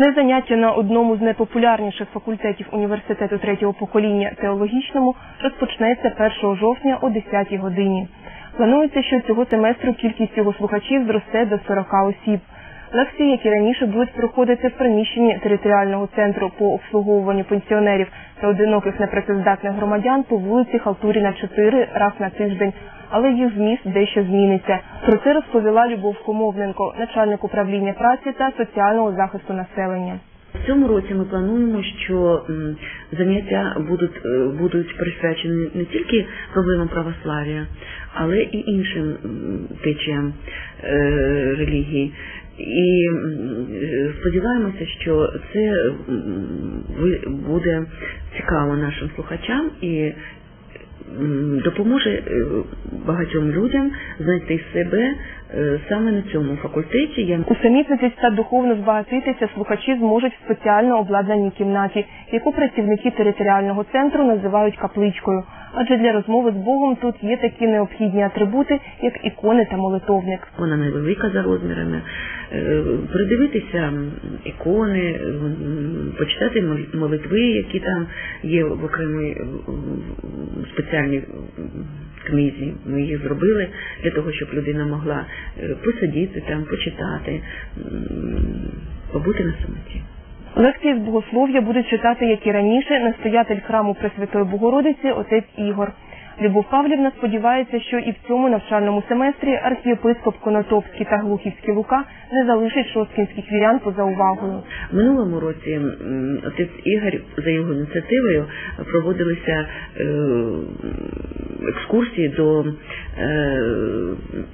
Вступне заняття на одному з найпопулярніших факультетів університету третього покоління теологічному розпочнеться 1 жовтня о 10 годині. Планується, що цього семестру кількість його слухачів зросте до 40 осіб. Лекції, як і раніше, будуть проходити в приміщенні територіального центру по обслуговуванню пенсіонерів та одиноких непрацездатних громадян по вулиці Халтуріна 4 раз на тиждень, але їх зміст дещо зміниться. Про це розповіла Любов Комовненко, начальник управління праці та соціального захисту населення. В цьому році ми плануємо, що заняття будуть, е, будуть присвячені не тільки проблемам православ'я, але і іншим течіям е, релігії. І сподіваємося, що це буде цікаво нашим слухачам і допоможе е, багатьом людям знайти себе е, саме на цьому факультеті. Я Усамітнитись та духовно збагатитися слухачі зможуть в спеціально обладнаній кімнаті, яку працівники територіального центру називають капличкою. Адже для розмови з Богом тут є такі необхідні атрибути, як ікони та молитовник. Вона невелика за розмірами. Е, Придивитися ікони, почитати мол- молитви, які там є в окремій спеціальній книзі. Ми їх зробили для того, щоб людина могла е, посидіти там, почитати, побути на самоті. Лекції з богослов'я будуть читати, як і раніше, настоятель храму Пресвятої Богородиці отець Ігор. Любов Павлівна сподівається, що і в цьому навчальному семестрі архієпископ Конотопський та Глухівський Лука не залишить шосткінських вірян поза увагою. В минулому році отець Ігор за його ініціативою проводилися е, екскурсії до е,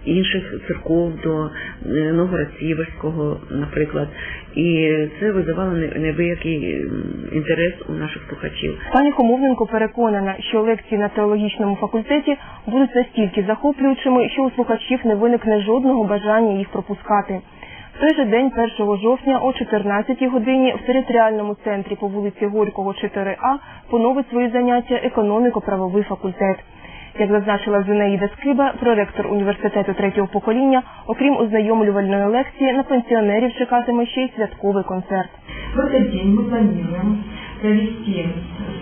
інших церков, до е, Новгород-Сіверського, наприклад, і це визивало не- неабиякий інтерес у наших слухачів. Пані Хомовненко переконана, що лекції на теологічному факультеті будуть настільки захоплюючими, що у слухачів не виникне жодного бажання їх пропускати. В той же день, 1 жовтня о 14 годині в територіальному центрі по вулиці Горького 4А поновить свої заняття економіко-правовий факультет. Як зазначила Зинаїда Скиба, проректор університету третього покоління, окрім ознайомлювальної лекції, на пенсіонерів чекатиме ще й святковий концерт. В этот день мы планируем провести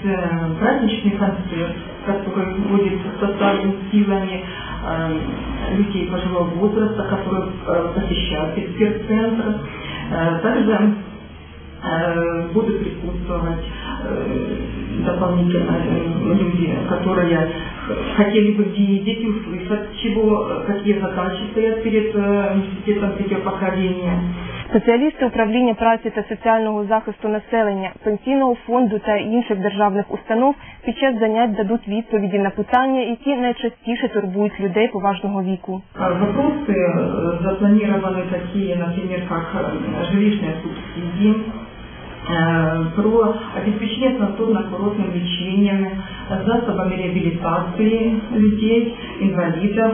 э, праздничный концерт, который будет составлен силами э, людей пожилого возраста, которые э, посещают эксперт-центр. Также будут присутствовать дополнительно люди, которые хотели бы видеть и услышать, чего, какие задачи стоят перед университетом третьего поколения. Спеціалісти управління праці та соціального захисту населення, пенсійного фонду та інших державних установ під час занять дадуть відповіді на питання, які найчастіше турбують людей поважного віку. А Вопросы э, запланированы такие, например, как э, жилищные субсидии, э, про обеспечение санаторно-курортным лечением, засобами реабилитации людей, инвалидов,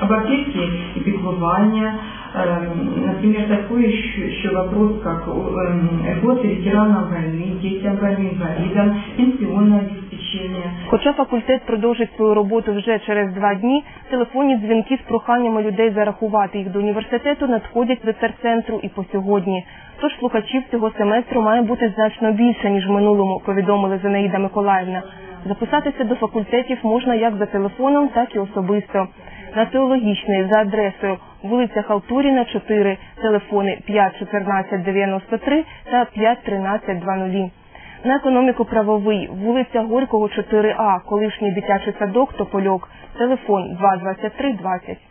об опеке и пеклувания. Э, Например, такой еще, еще вопрос, как э, льготы ветеранам войны, детям войны, инвалидам, пенсионное обеспечение. Хоча факультет продовжить свою роботу вже через два дні, телефонні дзвінки з проханнями людей зарахувати їх до університету надходять до терцентру і по сьогодні. Тож слухачів цього семестру має бути значно більше, ніж в минулому, повідомили Зинаїда Миколаївна. Записатися до факультетів можна як за телефоном, так і особисто. На теологічний за адресою вулиця Халтуріна, 4, телефони 5 14 93 та 5 13 20. На економіку-правовий, вулиця Горького, 4А, колишній дитячий садок, Топольок, телефон 223 20.